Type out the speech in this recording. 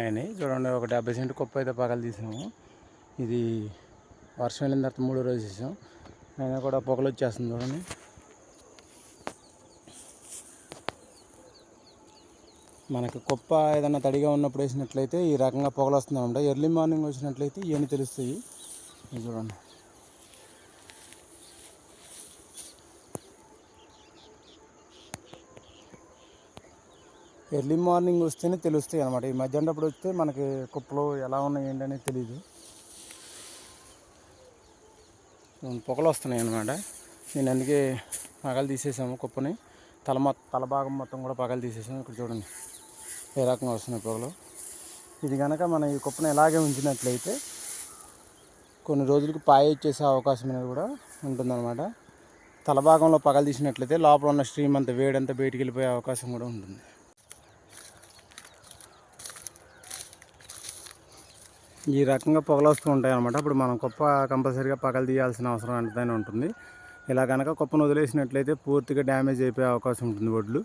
ఆయన చూడండి ఒక డెబ్బై సెంట్ కుప్ప అయితే పగలు తీసాము. ఇది వర్షం వెళ్ళిన తర్వాత మూడో రోజు చేసాం. అయినా కూడా పొగలు వచ్చేస్తుంది చూడండి. మనకి కుప్ప ఏదైనా తడిగా ఉన్నప్పుడు వేసినట్లయితే ఈ రకంగా పొగలు వస్తుందన్నమాట ఎర్లీ మార్నింగ్ వచ్చినట్లయితే ఇవన్నీ తెలుస్తాయి. చూడండి. ఎర్లీ మార్నింగ్ వస్తేనే తెలుస్తాయి అనమాట ఈ మధ్యాహ్నం అప్పుడు వస్తే మనకి కుప్పలు ఎలా ఉన్నాయి ఏంటి అనేది తెలియదు పొగలు వస్తున్నాయి అనమాట నేను అందుకే పగలు తీసేసాము కుప్పని. తల తల భాగం మొత్తం కూడా పగలు తీసేసాము. ఇక్కడ చూడండి ఏ రకంగా వస్తున్నాయి పొగలు. ఇది కనుక మనం ఈ కుప్పను ఇలాగే ఉంచినట్లయితే కొన్ని రోజులకు పాయ ఇచ్చేసే అవకాశం అనేది కూడా ఉంటుందన్నమాట. తల భాగంలో పగలు తీసినట్లయితే లోపల ఉన్న స్ట్రీమ్ అంతా వేడంతా బయటికి వెళ్ళిపోయే అవకాశం కూడా ఉంటుంది. ఈ రకంగా పొగలు వస్తూ ఉంటాయి అనమాట అప్పుడు మనం కుప్ప కంపల్సరీగా పగలు తీయాల్సిన అవసరం ఎంతైనా ఉంటుంది. ఇలా కనుక కుప్పను వదిలేసినట్లయితే పూర్తిగా డ్యామేజ్ అయిపోయే అవకాశం ఉంటుంది వడ్లు